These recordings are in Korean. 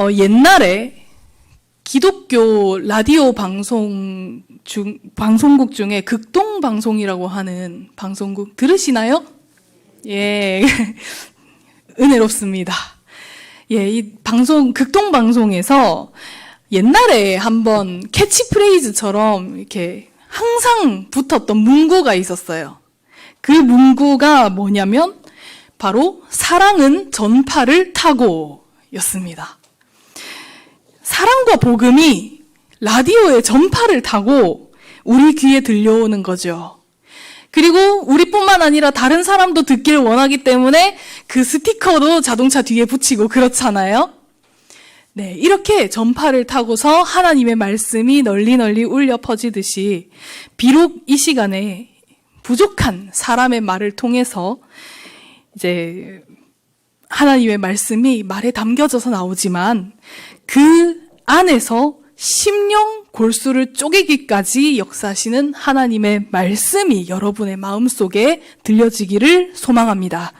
어, 옛날에 기독교 라디오 방송 중, 방송국 중에 극동 방송이라고 하는 방송국 들으시나요? 예. 은혜롭습니다. 예, 이 방송, 극동 방송에서 옛날에 한번 캐치프레이즈처럼 이렇게 항상 붙었던 문구가 있었어요. 그 문구가 뭐냐면 바로 사랑은 전파를 타고 였습니다. 사랑과 복음이 라디오의 전파를 타고 우리 귀에 들려오는 거죠. 그리고 우리뿐만 아니라 다른 사람도 듣기를 원하기 때문에 그 스티커도 자동차 뒤에 붙이고 그렇잖아요. 네, 이렇게 전파를 타고서 하나님의 말씀이 널리 널리 울려 퍼지듯이 비록 이 시간에 부족한 사람의 말을 통해서 이제 하나님의 말씀이 말에 담겨져서 나오지만 그 안에서 심령 골수를 쪼개기까지 역사하시는 하나님의 말씀이 여러분의 마음속에 들려지기를 소망합니다.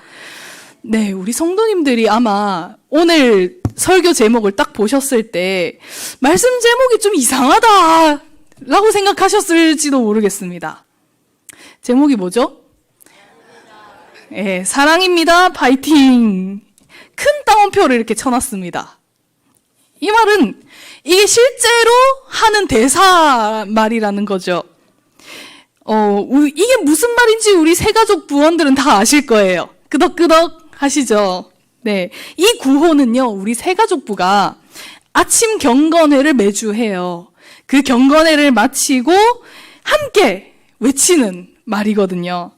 네, 우리 성도님들이 아마 오늘 설교 제목을 딱 보셨을 때 말씀 제목이 좀 이상하다 라고 생각하셨을지도 모르겠습니다. 제목이 뭐죠? 예, 사랑입니다. 파이팅. 큰 따옴표를 이렇게 쳐놨습니다. 이 말은 이게 실제로 하는 대사 말이라는 거죠. 어, 우- 이게 무슨 말인지 우리 세가족 부원들은 다 아실 거예요. 끄덕끄덕 하시죠. 네. 이 구호는요, 우리 세가족부가 아침 경건회를 매주 해요. 그 경건회를 마치고 함께 외치는 말이거든요.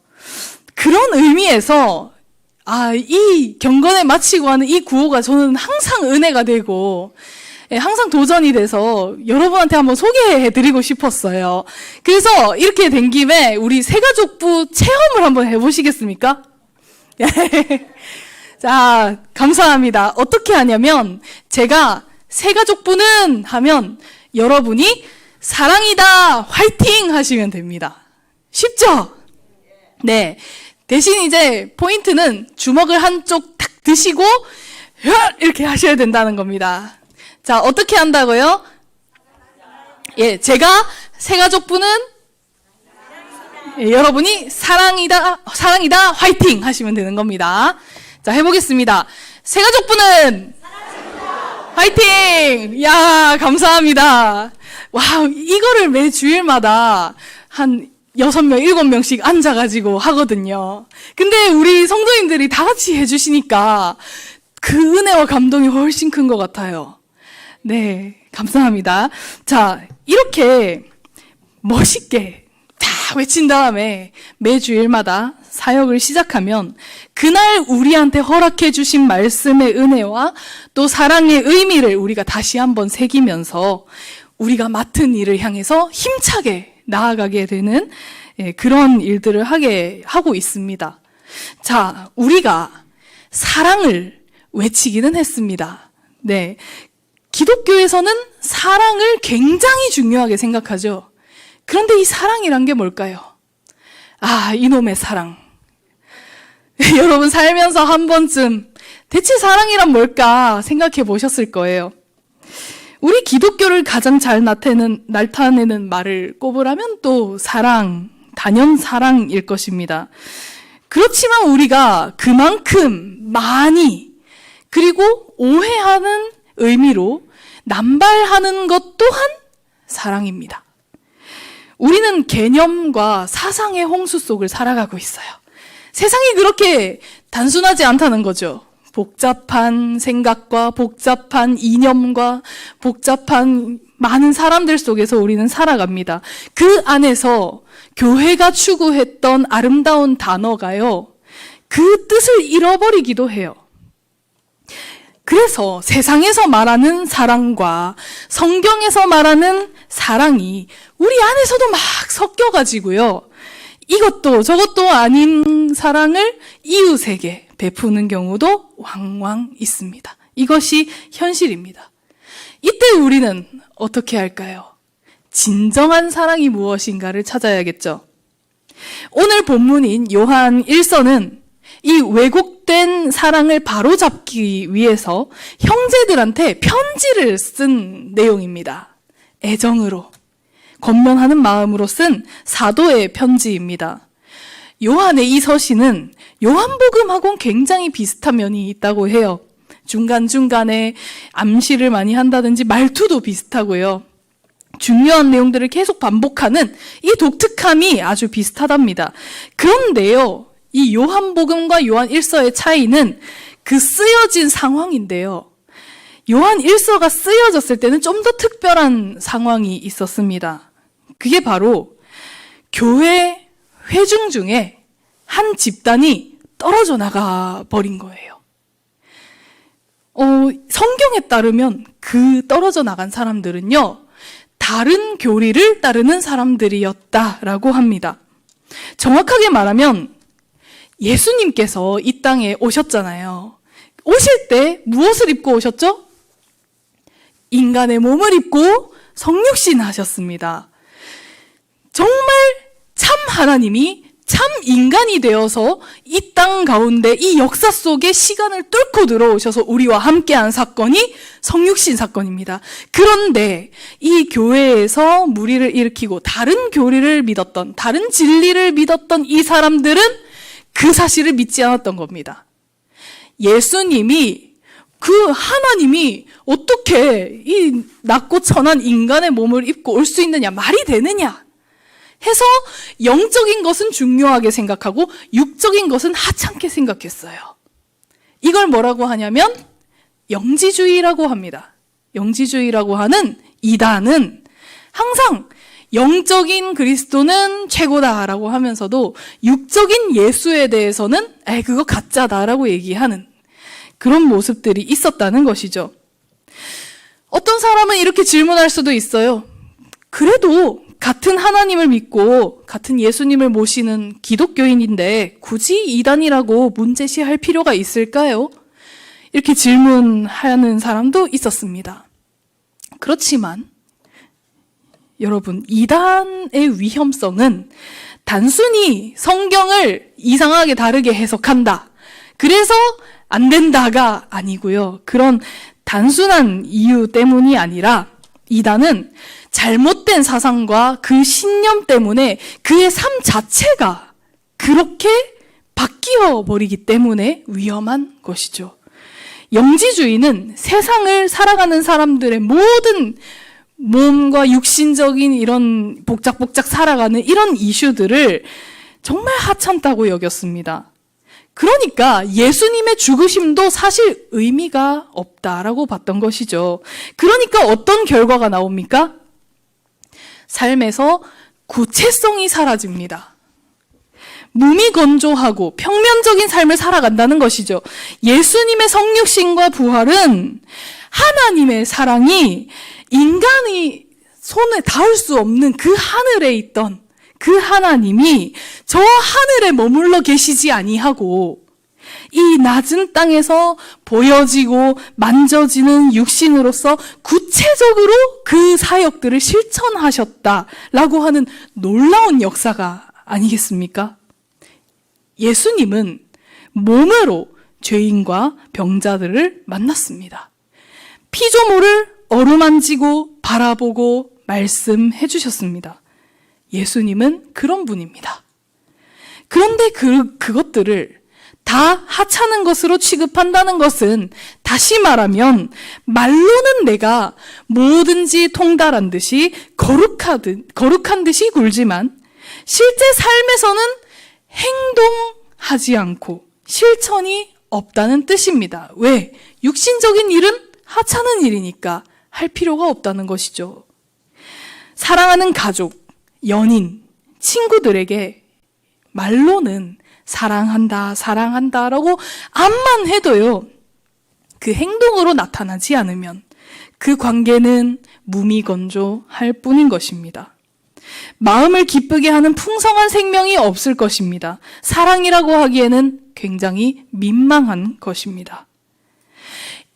그런 의미에서 아, 이 경건에 마치고 하는 이 구호가 저는 항상 은혜가 되고 예, 항상 도전이 돼서 여러분한테 한번 소개해 드리고 싶었어요. 그래서 이렇게 된 김에 우리 세가족부 체험을 한번 해보시겠습니까? 자, 감사합니다. 어떻게 하냐면 제가 세가족부는 하면 여러분이 사랑이다 화이팅 하시면 됩니다. 쉽죠? 네. 대신 이제 포인트는 주먹을 한쪽 탁 드시고! 이렇게 하셔야 된다는 겁니다. 자, 어떻게 한다고요? 예, 제가 세 가족부는 예, 여러분이 사랑이다 사랑이다 화이팅 하시면 되는 겁니다. 자, 해보겠습니다. 세 가족부는 화이팅! 야, 감사합니다. 와, 이거를 매 주일마다 한 여섯 명, 일곱 명씩 앉아가지고 하거든요. 근데 우리 성도님들이 다 같이 해주시니까 그 은혜와 감동이 훨씬 큰 것 같아요. 네, 감사합니다. 자, 이렇게 멋있게 다 외친 다음에 매주일마다 사역을 시작하면 그날 우리한테 허락해 주신 말씀의 은혜와 또 사랑의 의미를 우리가 다시 한번 새기면서 우리가 맡은 일을 향해서 힘차게 나아가게 되는 예, 그런 일들을 하게 하고 있습니다. 자, 우리가 사랑을 외치기는 했습니다. 네. 기독교에서는 사랑을 굉장히 중요하게 생각하죠. 그런데 이 사랑이란 게 뭘까요? 아, 이놈의 사랑. 여러분 살면서 한 번쯤 대체 사랑이란 뭘까 생각해 보셨을 거예요. 우리 기독교를 가장 잘 나타내는, 나타내는 말을 꼽으라면 또 사랑, 단연 사랑일 것입니다. 그렇지만 우리가 그만큼 많이 그리고 오해하는 의미로 남발하는 것 또한 사랑입니다. 우리는 개념과 사상의 홍수 속을 살아가고 있어요. 세상이 그렇게 단순하지 않다는 거죠. 복잡한 생각과 복잡한 이념과 복잡한 많은 사람들 속에서 우리는 살아갑니다. 그 안에서 교회가 추구했던 아름다운 단어가요. 그 뜻을 잃어버리기도 해요. 그래서 세상에서 말하는 사랑과 성경에서 말하는 사랑이 우리 안에서도 막 섞여가지고요. 이것도 저것도 아닌 사랑을 이웃에게 베푸는 경우도 왕왕 있습니다. 이것이 현실입니다. 이때 우리는 어떻게 할까요? 진정한 사랑이 무엇인가를 찾아야겠죠. 오늘 본문인 요한 1서는 이 왜곡된 사랑을 바로잡기 위해서 형제들한테 편지를 쓴 내용입니다. 애정으로, 권면하는 마음으로 쓴 사도의 편지입니다. 요한의 이 서신은 요한복음하고는 굉장히 비슷한 면이 있다고 해요. 중간중간에 암시를 많이 한다든지 말투도 비슷하고요. 중요한 내용들을 계속 반복하는 이 독특함이 아주 비슷하답니다. 그런데요, 이 요한복음과 요한 1서의 차이는 그 쓰여진 상황인데요. 요한 1서가 쓰여졌을 때는 좀 더 특별한 상황이 있었습니다. 그게 바로 교회 회중 중에 한 집단이 떨어져 나가 버린 거예요. 어, 성경에 따르면 그 떨어져 나간 사람들은요, 다른 교리를 따르는 사람들이었다라고 합니다. 정확하게 말하면 예수님께서 이 땅에 오셨잖아요. 오실 때 무엇을 입고 오셨죠? 인간의 몸을 입고 성육신 하셨습니다. 정말 참 하나님이 참 인간이 되어서 이 땅 가운데 이 역사 속에 시간을 뚫고 들어오셔서 우리와 함께한 사건이 성육신 사건입니다. 그런데 이 교회에서 무리를 일으키고 다른 교리를 믿었던, 다른 진리를 믿었던 이 사람들은 그 사실을 믿지 않았던 겁니다. 예수님이 그 하나님이 어떻게 이 낮고 천한 인간의 몸을 입고 올 수 있느냐, 말이 되느냐? 해서 영적인 것은 중요하게 생각하고 육적인 것은 하찮게 생각했어요. 이걸 뭐라고 하냐면 영지주의라고 합니다. 영지주의라고 하는 이단은 항상 영적인 그리스도는 최고다라고 하면서도 육적인 예수에 대해서는 에 그거 가짜다라고 얘기하는 그런 모습들이 있었다는 것이죠. 어떤 사람은 이렇게 질문할 수도 있어요. 그래도 같은 하나님을 믿고 같은 예수님을 모시는 기독교인인데 굳이 이단이라고 문제시할 필요가 있을까요? 이렇게 질문하는 사람도 있었습니다. 그렇지만 여러분, 이단의 위험성은 단순히 성경을 이상하게 다르게 해석한다. 그래서 안 된다가 아니고요. 그런 단순한 이유 때문이 아니라 이단은 잘못된 사상과 그 신념 때문에 그의 삶 자체가 그렇게 바뀌어 버리기 때문에 위험한 것이죠. 영지주의는 세상을 살아가는 사람들의 모든 몸과 육신적인 이런 복작복작 살아가는 이런 이슈들을 정말 하찮다고 여겼습니다. 그러니까 예수님의 죽으심도 사실 의미가 없다라고 봤던 것이죠. 그러니까 어떤 결과가 나옵니까? 삶에서 구체성이 사라집니다. 무미건조하고 평면적인 삶을 살아간다는 것이죠. 예수님의 성육신과 부활은 하나님의 사랑이 인간이 손에 닿을 수 없는 그 하늘에 있던 그 하나님이 저 하늘에 머물러 계시지 아니하고 이 낮은 땅에서 보여지고 만져지는 육신으로서 구체적으로 그 사역들을 실천하셨다라고 하는 놀라운 역사가 아니겠습니까? 예수님은 몸으로 죄인과 병자들을 만났습니다. 피조물을 어루만지고 바라보고 말씀해 주셨습니다. 예수님은 그런 분입니다. 그런데 그, 그것들을 다 하찮은 것으로 취급한다는 것은 다시 말하면 말로는 내가 뭐든지 통달한 듯이 거룩하듯, 거룩한 듯이 굴지만 실제 삶에서는 행동하지 않고 실천이 없다는 뜻입니다. 왜? 육신적인 일은 하찮은 일이니까 할 필요가 없다는 것이죠. 사랑하는 가족, 연인, 친구들에게 말로는 사랑한다, 사랑한다 라고 암만 해도요, 그 행동으로 나타나지 않으면 그 관계는 무미건조할 뿐인 것입니다. 마음을 기쁘게 하는 풍성한 생명이 없을 것입니다. 사랑이라고 하기에는 굉장히 민망한 것입니다.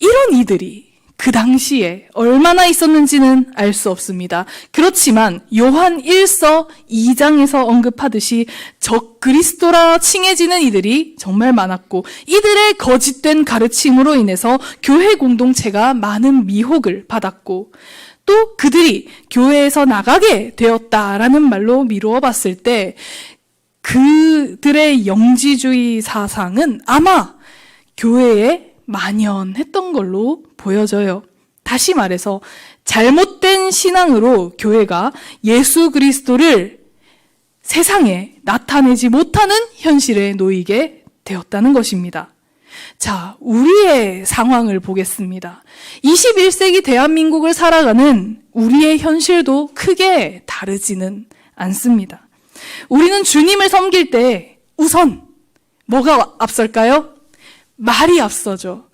이런 이들이 그 당시에 얼마나 있었는지는 알 수 없습니다. 그렇지만 요한 1서 2장에서 언급하듯이 적 그리스도라 칭해지는 이들이 정말 많았고 이들의 거짓된 가르침으로 인해서 교회 공동체가 많은 미혹을 받았고 또 그들이 교회에서 나가게 되었다라는 말로 미루어 봤을 때 그들의 영지주의 사상은 아마 교회에 만연했던 걸로 보여져요. 다시 말해서 잘못된 신앙으로 교회가 예수 그리스도를 세상에 나타내지 못하는 현실에 놓이게 되었다는 것입니다. 자, 우리의 상황을 보겠습니다. 21세기 대한민국을 살아가는 우리의 현실도 크게 다르지는 않습니다. 우리는 주님을 섬길 때 우선 뭐가 앞설까요? 말이 앞서죠.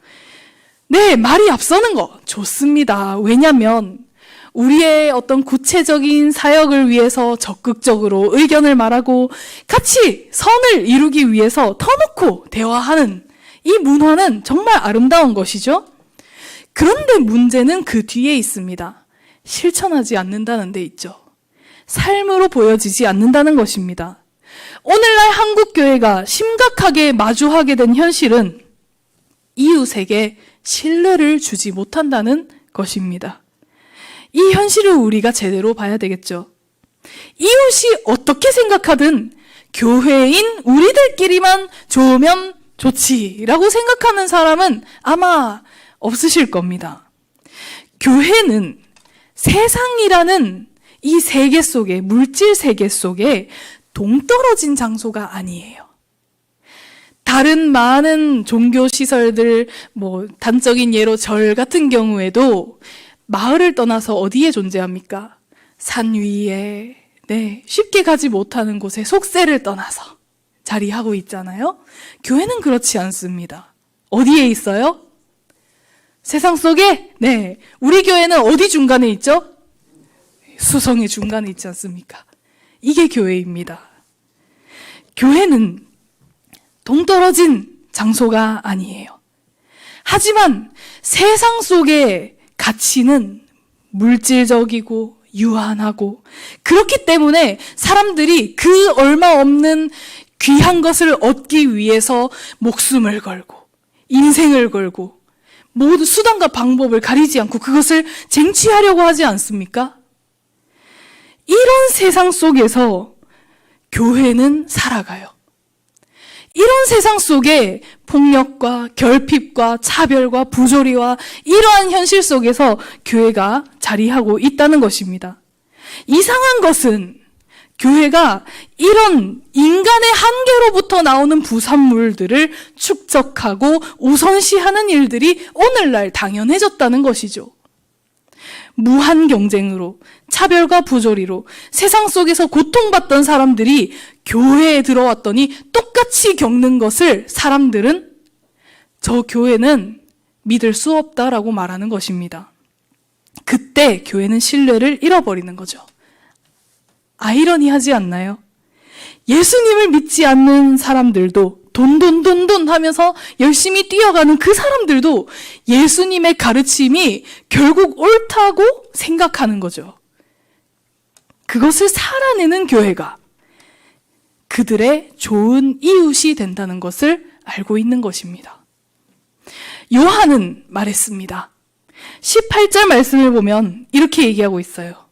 네, 말이 앞서는 거 좋습니다. 왜냐면 우리의 어떤 구체적인 사역을 위해서 적극적으로 의견을 말하고 같이 선을 이루기 위해서 터놓고 대화하는 이 문화는 정말 아름다운 것이죠. 그런데 문제는 그 뒤에 있습니다. 실천하지 않는다는 데 있죠. 삶으로 보여지지 않는다는 것입니다. 오늘날 한국 교회가 심각하게 마주하게 된 현실은 이웃에게 신뢰를 주지 못한다는 것입니다. 이 현실을 우리가 제대로 봐야 되겠죠. 이웃이 어떻게 생각하든 교회인 우리들끼리만 좋으면 좋지라고 생각하는 사람은 아마 없으실 겁니다. 교회는 세상이라는 이 세계 속에, 물질 세계 속에 동떨어진 장소가 아니에요. 다른 많은 종교 시설들, 뭐, 단적인 예로 절 같은 경우에도 마을을 떠나서 어디에 존재합니까? 산 위에, 네, 쉽게 가지 못하는 곳에 속세를 떠나서 자리하고 있잖아요? 교회는 그렇지 않습니다. 어디에 있어요? 세상 속에? 네. 우리 교회는 어디 중간에 있죠? 수성의 중간에 있지 않습니까? 이게 교회입니다. 교회는 동떨어진 장소가 아니에요. 하지만 세상 속의 가치는 물질적이고 유한하고 그렇기 때문에 사람들이 그 얼마 없는 귀한 것을 얻기 위해서 목숨을 걸고 인생을 걸고 모두 수단과 방법을 가리지 않고 그것을 쟁취하려고 하지 않습니까? 이런 세상 속에서 교회는 살아가요. 이런 세상 속에 폭력과 결핍과 차별과 부조리와 이러한 현실 속에서 교회가 자리하고 있다는 것입니다. 이상한 것은 교회가 이런 인간의 한계로부터 나오는 부산물들을 축적하고 우선시하는 일들이 오늘날 당연해졌다는 것이죠. 무한 경쟁으로 차별과 부조리로 세상 속에서 고통받던 사람들이 교회에 들어왔더니 똑같이 겪는 것을 사람들은 저 교회는 믿을 수 없다라고 말하는 것입니다. 그때 교회는 신뢰를 잃어버리는 거죠. 아이러니하지 않나요? 예수님을 믿지 않는 사람들도 돈, 돈, 돈, 돈 하면서 열심히 뛰어가는 그 사람들도 예수님의 가르침이 결국 옳다고 생각하는 거죠. 그것을 살아내는 교회가 그들의 좋은 이웃이 된다는 것을 알고 있는 것입니다. 요한은 말했습니다. 18절 말씀을 보면 이렇게 얘기하고 있어요.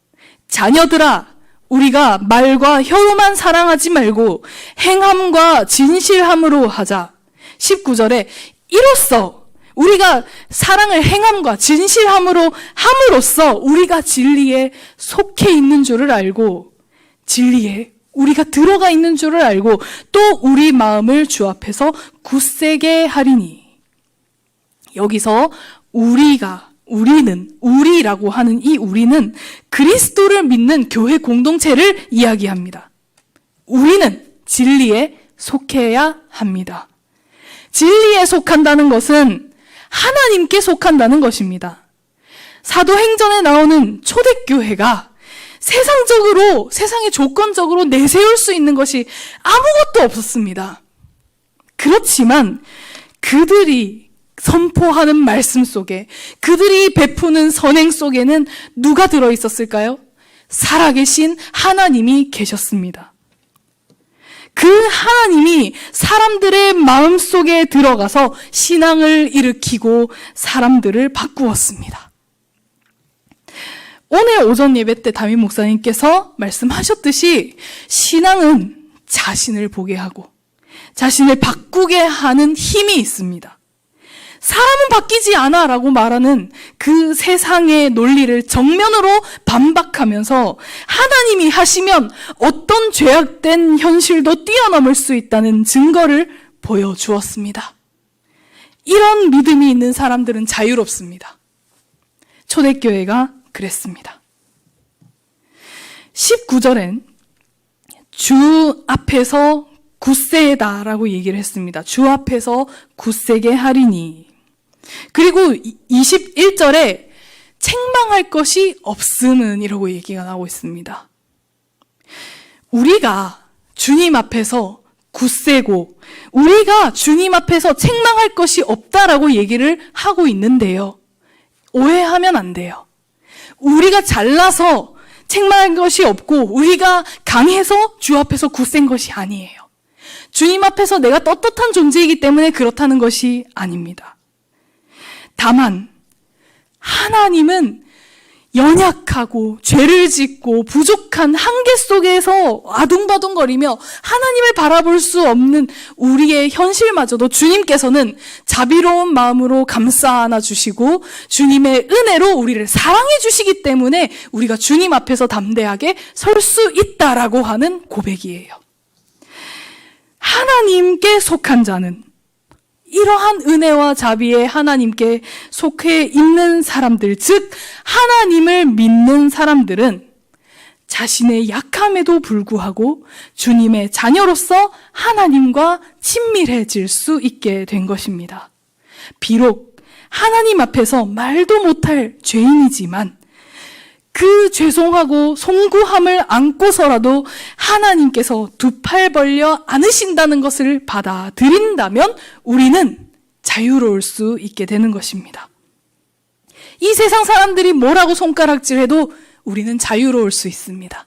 자녀들아, 우리가 말과 혀로만 사랑하지 말고 행함과 진실함으로 하자. 19절에 이로써 우리가 사랑을 행함과 진실함으로 함으로써 우리가 진리에 속해 있는 줄을 알고 진리에 우리가 들어가 있는 줄을 알고 또 우리 마음을 주 앞에서 굳세게 하리니 여기서 우리가 우리는 우리라고 하는 이 우리는 그리스도를 믿는 교회 공동체를 이야기합니다. 우리는 진리에 속해야 합니다. 진리에 속한다는 것은 하나님께 속한다는 것입니다. 사도행전에 나오는 초대교회가 세상적으로, 세상에 조건적으로 내세울 수 있는 것이 아무것도 없었습니다. 그렇지만 그들이 선포하는 말씀 속에 그들이 베푸는 선행 속에는 누가 들어 있었을까요? 살아계신 하나님이 계셨습니다. 그 하나님이 사람들의 마음 속에 들어가서 신앙을 일으키고 사람들을 바꾸었습니다. 오늘 오전 예배 때 담임 목사님께서 말씀하셨듯이 신앙은 자신을 보게 하고 자신을 바꾸게 하는 힘이 있습니다. 사람은 바뀌지 않아 라고 말하는 그 세상의 논리를 정면으로 반박하면서 하나님이 하시면 어떤 죄악된 현실도 뛰어넘을 수 있다는 증거를 보여주었습니다. 이런 믿음이 있는 사람들은 자유롭습니다. 초대교회가 그랬습니다. 19절엔 주 앞에서 굳세다라고 얘기를 했습니다. 주 앞에서 굳세게 하리니. 그리고 21절에 책망할 것이 없음은 이라고 얘기가 나오고 있습니다. 우리가 주님 앞에서 굳세고 우리가 주님 앞에서 책망할 것이 없다라고 얘기를 하고 있는데요. 오해하면 안 돼요. 우리가 잘나서 책망할 것이 없고 우리가 강해서 주 앞에서 굳센 것이 아니에요. 주님 앞에서 내가 떳떳한 존재이기 때문에 그렇다는 것이 아닙니다. 다만 하나님은 연약하고 죄를 짓고 부족한 한계 속에서 아둥바둥거리며 하나님을 바라볼 수 없는 우리의 현실마저도 주님께서는 자비로운 마음으로 감싸 안아 주시고 주님의 은혜로 우리를 사랑해 주시기 때문에 우리가 주님 앞에서 담대하게 설 수 있다라고 하는 고백이에요. 하나님께 속한 자는 이러한 은혜와 자비에 하나님께 속해 있는 사람들, 즉, 하나님을 믿는 사람들은 자신의 약함에도 불구하고 주님의 자녀로서 하나님과 친밀해질 수 있게 된 것입니다. 비록 하나님 앞에서 말도 못할 죄인이지만 그 죄송하고 송구함을 안고서라도 하나님께서 두 팔 벌려 안으신다는 것을 받아들인다면 우리는 자유로울 수 있게 되는 것입니다. 이 세상 사람들이 뭐라고 손가락질해도 우리는 자유로울 수 있습니다.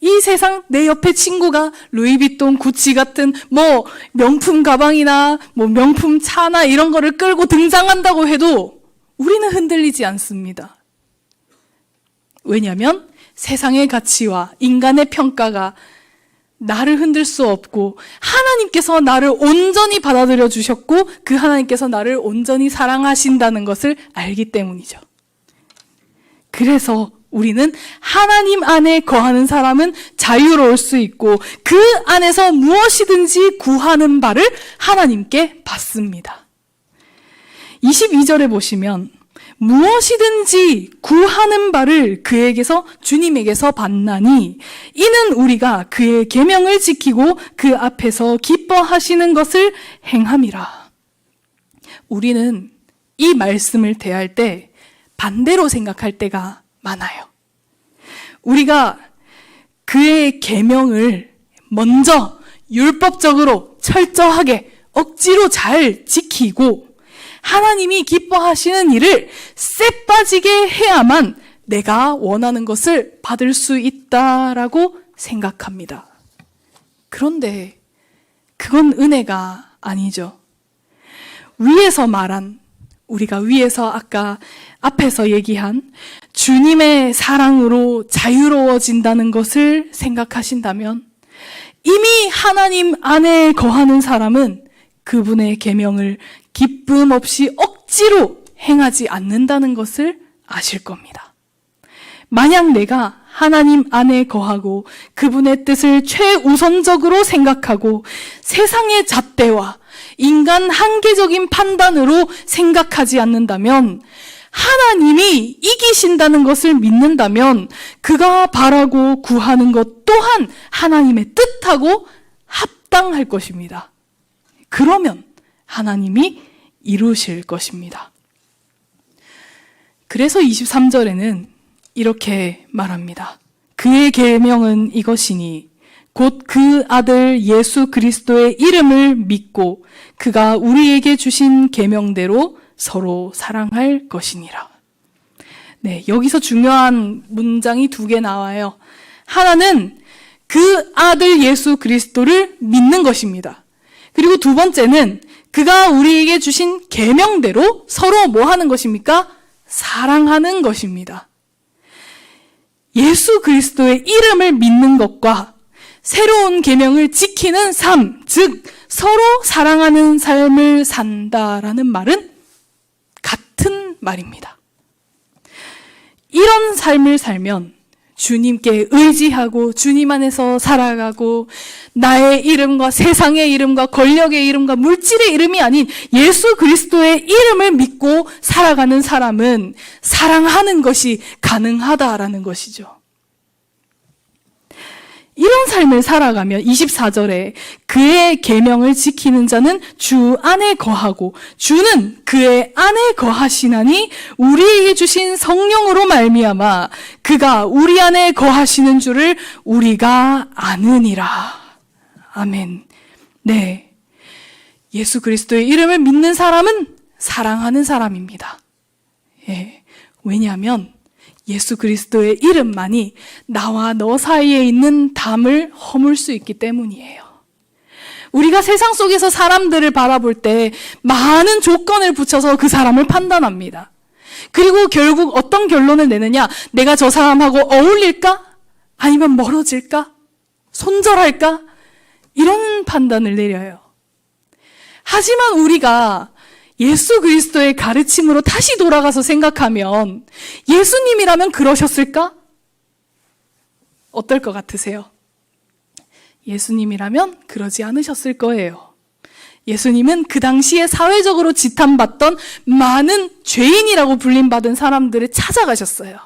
이 세상 내 옆에 친구가 루이비통, 구찌 같은 뭐 명품 가방이나 뭐 명품 차나 이런 거를 끌고 등장한다고 해도 우리는 흔들리지 않습니다. 왜냐하면 세상의 가치와 인간의 평가가 나를 흔들 수 없고 하나님께서 나를 온전히 받아들여 주셨고 그 하나님께서 나를 온전히 사랑하신다는 것을 알기 때문이죠. 그래서 우리는 하나님 안에 거하는 사람은 자유로울 수 있고 그 안에서 무엇이든지 구하는 바를 하나님께 받습니다. 22절에 보시면 무엇이든지 구하는 바를 그에게서 주님에게서 받나니 이는 우리가 그의 계명을 지키고 그 앞에서 기뻐하시는 것을 행함이라. 우리는 이 말씀을 대할 때 반대로 생각할 때가 많아요. 우리가 그의 계명을 먼저 율법적으로 철저하게 억지로 잘 지키고 하나님이 기뻐하시는 일을 쎄 빠지게 해야만 내가 원하는 것을 받을 수 있다라고 생각합니다. 그런데 그건 은혜가 아니죠. 위에서 말한 우리가 위에서 아까 앞에서 얘기한 주님의 사랑으로 자유로워진다는 것을 생각하신다면 이미 하나님 안에 거하는 사람은 그분의 계명을 기쁨 없이 억지로 행하지 않는다는 것을 아실 겁니다. 만약 내가 하나님 안에 거하고 그분의 뜻을 최우선적으로 생각하고 세상의 잣대와 인간 한계적인 판단으로 생각하지 않는다면 하나님이 이기신다는 것을 믿는다면 그가 바라고 구하는 것 또한 하나님의 뜻하고 합당할 것입니다. 그러면 하나님이 이루실 것입니다. 그래서 23절에는 이렇게 말합니다. 그의 계명은 이것이니 곧 그 아들 예수 그리스도의 이름을 믿고 그가 우리에게 주신 계명대로 서로 사랑할 것이니라. 네, 여기서 중요한 문장이 두 개 나와요. 하나는 그 아들 예수 그리스도를 믿는 것입니다. 그리고 두 번째는 그가 우리에게 주신 계명대로 서로 뭐 하는 것입니까? 사랑하는 것입니다. 예수 그리스도의 이름을 믿는 것과 새로운 계명을 지키는 삶, 즉 서로 사랑하는 삶을 산다라는 말은 같은 말입니다. 이런 삶을 살면 주님께 의지하고 주님 안에서 살아가고 나의 이름과 세상의 이름과 권력의 이름과 물질의 이름이 아닌 예수 그리스도의 이름을 믿고 살아가는 사람은 사랑하는 것이 가능하다라는 것이죠. 이런 삶을 살아가면 24절에 그의 계명을 지키는 자는 주 안에 거하고 주는 그의 안에 거하시나니 우리에게 주신 성령으로 말미암아 그가 우리 안에 거하시는 줄을 우리가 아느니라. 아멘. 네. 예수 그리스도의 이름을 믿는 사람은 사랑하는 사람입니다. 예. 왜냐하면 예수 그리스도의 이름만이 나와 너 사이에 있는 담을 허물 수 있기 때문이에요. 우리가 세상 속에서 사람들을 바라볼 때 많은 조건을 붙여서 그 사람을 판단합니다. 그리고 결국 어떤 결론을 내느냐? 내가 저 사람하고 어울릴까? 아니면 멀어질까? 손절할까? 이런 판단을 내려요. 하지만 우리가 예수 그리스도의 가르침으로 다시 돌아가서 생각하면 예수님이라면 그러셨을까? 어떨 것 같으세요? 예수님이라면 그러지 않으셨을 거예요. 예수님은 그 당시에 사회적으로 지탄받던 많은 죄인이라고 불림받은 사람들을 찾아가셨어요.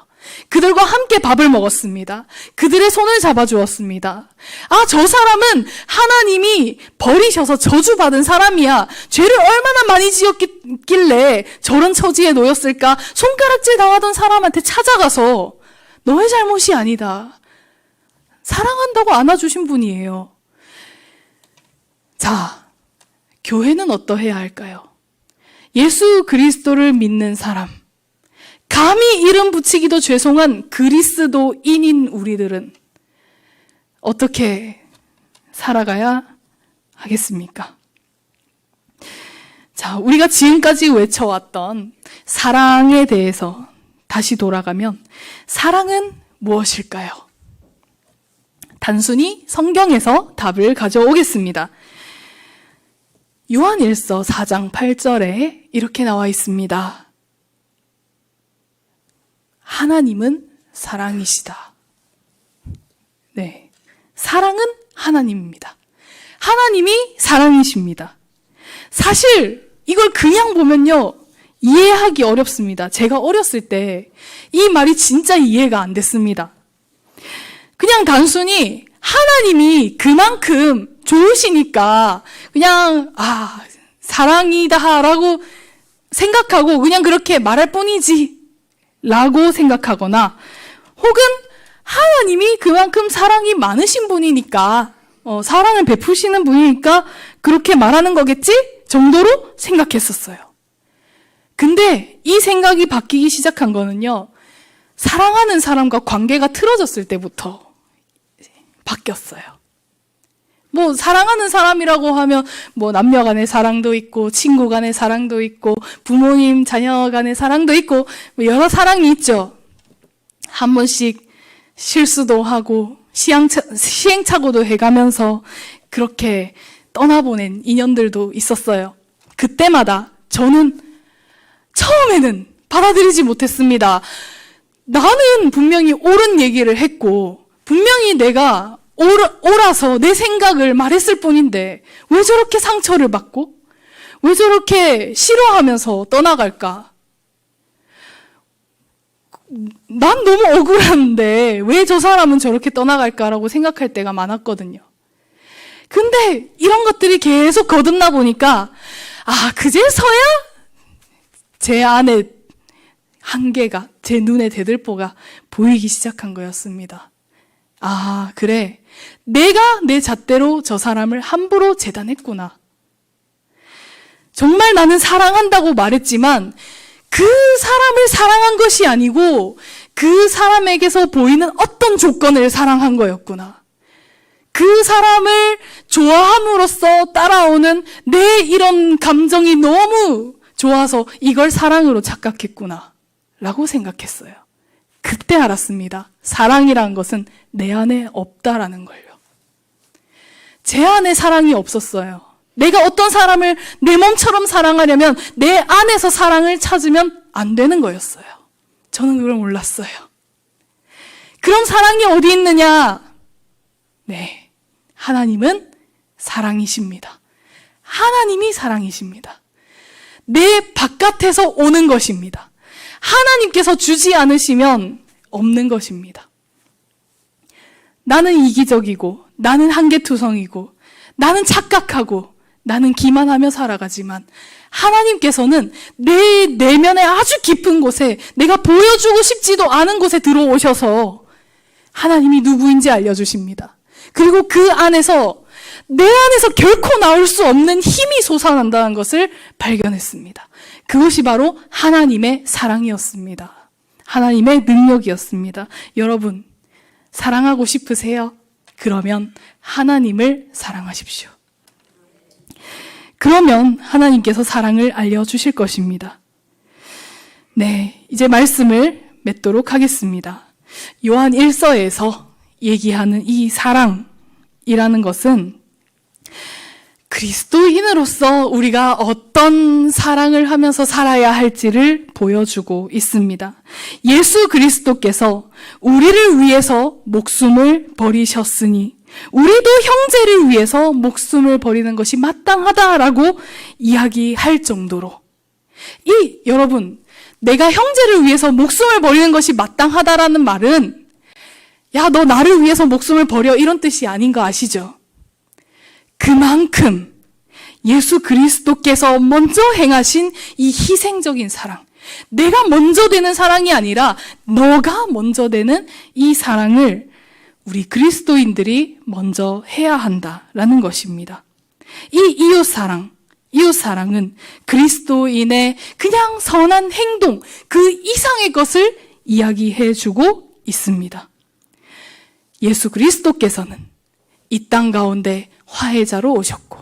그들과 함께 밥을 먹었습니다. 그들의 손을 잡아주었습니다. 아, 저 사람은 하나님이 버리셔서 저주받은 사람이야. 죄를 얼마나 많이 지었길래 저런 처지에 놓였을까? 손가락질 당하던 사람한테 찾아가서 너의 잘못이 아니다. 사랑한다고 안아주신 분이에요. 자, 교회는 어떠해야 할까요? 예수 그리스도를 믿는 사람. 감히 이름 붙이기도 죄송한 그리스도인인 우리들은 어떻게 살아가야 하겠습니까? 자, 우리가 지금까지 외쳐왔던 사랑에 대해서 다시 돌아가면 사랑은 무엇일까요? 단순히 성경에서 답을 가져오겠습니다. 요한 1서 4장 8절에 이렇게 나와 있습니다. 하나님은 사랑이시다. 네. 사랑은 하나님입니다. 하나님이 사랑이십니다. 사실 이걸 그냥 보면요. 이해하기 어렵습니다. 제가 어렸을 때 이 말이 진짜 이해가 안 됐습니다. 그냥 단순히 하나님이 그만큼 좋으시니까 그냥 아, 사랑이다라고 생각하고 그냥 그렇게 말할 뿐이지 라고 생각하거나 혹은 하나님이 그만큼 사랑이 많으신 분이니까 어, 사랑을 베푸시는 분이니까 그렇게 말하는 거겠지 정도로 생각했었어요. 근데 이 생각이 바뀌기 시작한 거는요. 사랑하는 사람과 관계가 틀어졌을 때부터 바뀌었어요. 뭐 사랑하는 사람이라고 하면 뭐 남녀 간의 사랑도 있고 친구 간의 사랑도 있고 부모님 자녀 간의 사랑도 있고 뭐 여러 사랑이 있죠. 한 번씩 실수도 하고 시행착, 시행착오도 해가면서 그렇게 떠나보낸 인연들도 있었어요. 그때마다 저는 처음에는 받아들이지 못했습니다. 나는 분명히 옳은 얘기를 했고 분명히 내가 옳아서 내 생각을 말했을 뿐인데 왜 저렇게 상처를 받고 왜 저렇게 싫어하면서 떠나갈까? 난 너무 억울한데 왜 저 사람은 저렇게 떠나갈까라고 생각할 때가 많았거든요. 근데 이런 것들이 계속 거듭나 보니까 아 그제서야 제 안에 한계가 제 눈에 대들보가 보이기 시작한 거였습니다. 아, 그래. 내가 내 잣대로 저 사람을 함부로 재단했구나. 정말 나는 사랑한다고 말했지만 그 사람을 사랑한 것이 아니고 그 사람에게서 보이는 어떤 조건을 사랑한 거였구나. 그 사람을 좋아함으로써 따라오는 내 이런 감정이 너무 좋아서 이걸 사랑으로 착각했구나. 라고 생각했어요. 그때 알았습니다. 사랑이라는 것은 내 안에 없다라는 걸요. 제 안에 사랑이 없었어요. 내가 어떤 사람을 내 몸처럼 사랑하려면 내 안에서 사랑을 찾으면 안 되는 거였어요. 저는 그걸 몰랐어요. 그럼 사랑이 어디 있느냐? 네. 하나님은 사랑이십니다. 하나님이 사랑이십니다. 내 바깥에서 오는 것입니다. 하나님께서 주지 않으시면 없는 것입니다. 나는 이기적이고, 나는 한계투성이고, 나는 착각하고, 나는 기만하며 살아가지만, 하나님께서는 내 내면의 아주 깊은 곳에 내가 보여주고 싶지도 않은 곳에 들어오셔서 하나님이 누구인지 알려주십니다. 그리고 그 안에서 내 안에서 결코 나올 수 없는 힘이 솟아난다는 것을 발견했습니다. 그것이 바로 하나님의 사랑이었습니다. 하나님의 능력이었습니다. 여러분, 사랑하고 싶으세요? 그러면 하나님을 사랑하십시오. 그러면 하나님께서 사랑을 알려주실 것입니다. 네, 이제 말씀을 맺도록 하겠습니다. 요한 1서에서 얘기하는 이 사랑이라는 것은 그리스도인으로서 우리가 어떤 사랑을 하면서 살아야 할지를 보여주고 있습니다. 예수 그리스도께서 우리를 위해서 목숨을 버리셨으니 우리도 형제를 위해서 목숨을 버리는 것이 마땅하다라고 이야기할 정도로 이 여러분 내가 형제를 위해서 목숨을 버리는 것이 마땅하다라는 말은 야 너 나를 위해서 목숨을 버려 이런 뜻이 아닌 거 아시죠? 그만큼 예수 그리스도께서 먼저 행하신 이 희생적인 사랑 내가 먼저 되는 사랑이 아니라 너가 먼저 되는 이 사랑을 우리 그리스도인들이 먼저 해야 한다라는 것입니다. 이 이웃 사랑, 이웃 사랑은 그리스도인의 그냥 선한 행동, 그 이상의 것을 이야기해 주고 있습니다. 예수 그리스도께서는 이 땅 가운데 화해자로 오셨고,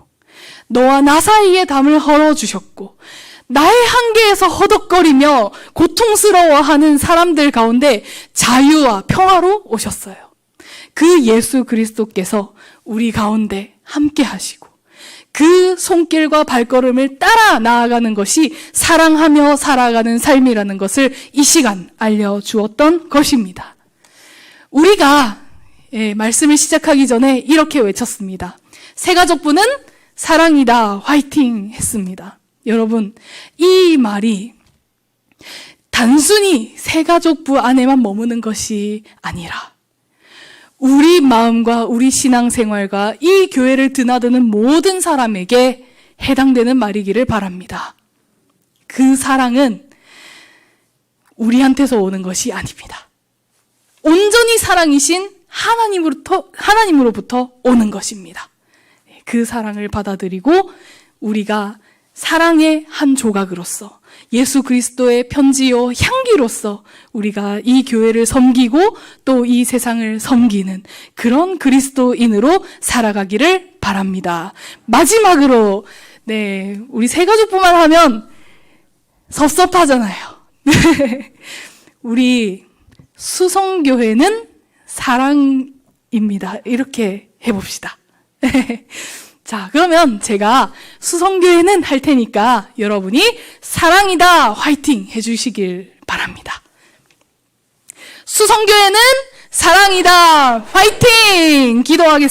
너와 나 사이의 담을 헐어 주셨고, 나의 한계에서 허덕거리며 고통스러워하는 사람들 가운데 자유와 평화로 오셨어요. 그 예수 그리스도께서 우리 가운데 함께 하시고 그 손길과 발걸음을 따라 나아가는 것이 사랑하며 살아가는 삶이라는 것을 이 시간 알려주었던 것입니다. 우리가 예, 말씀을 시작하기 전에 이렇게 외쳤습니다. 새 가족부는 사랑이다, 화이팅 했습니다. 여러분, 이 말이 단순히 새 가족부 안에만 머무는 것이 아니라 우리 마음과 우리 신앙생활과 이 교회를 드나드는 모든 사람에게 해당되는 말이기를 바랍니다. 그 사랑은 우리한테서 오는 것이 아닙니다. 온전히 사랑이신 하나님으로부터, 하나님으로부터 오는 것입니다. 그 사랑을 받아들이고 우리가 사랑의 한 조각으로서 예수 그리스도의 편지요 향기로서 우리가 이 교회를 섬기고 또 이 세상을 섬기는 그런 그리스도인으로 살아가기를 바랍니다. 마지막으로 네, 우리 세 가족뿐만 하면 섭섭하잖아요. 우리 수성교회는 사랑입니다. 이렇게 해봅시다. 자, 그러면 제가 수성교회는 할 테니까 여러분이 사랑이다 화이팅 해주시길 바랍니다. 수성교회는 사랑이다 화이팅 기도하겠습니다.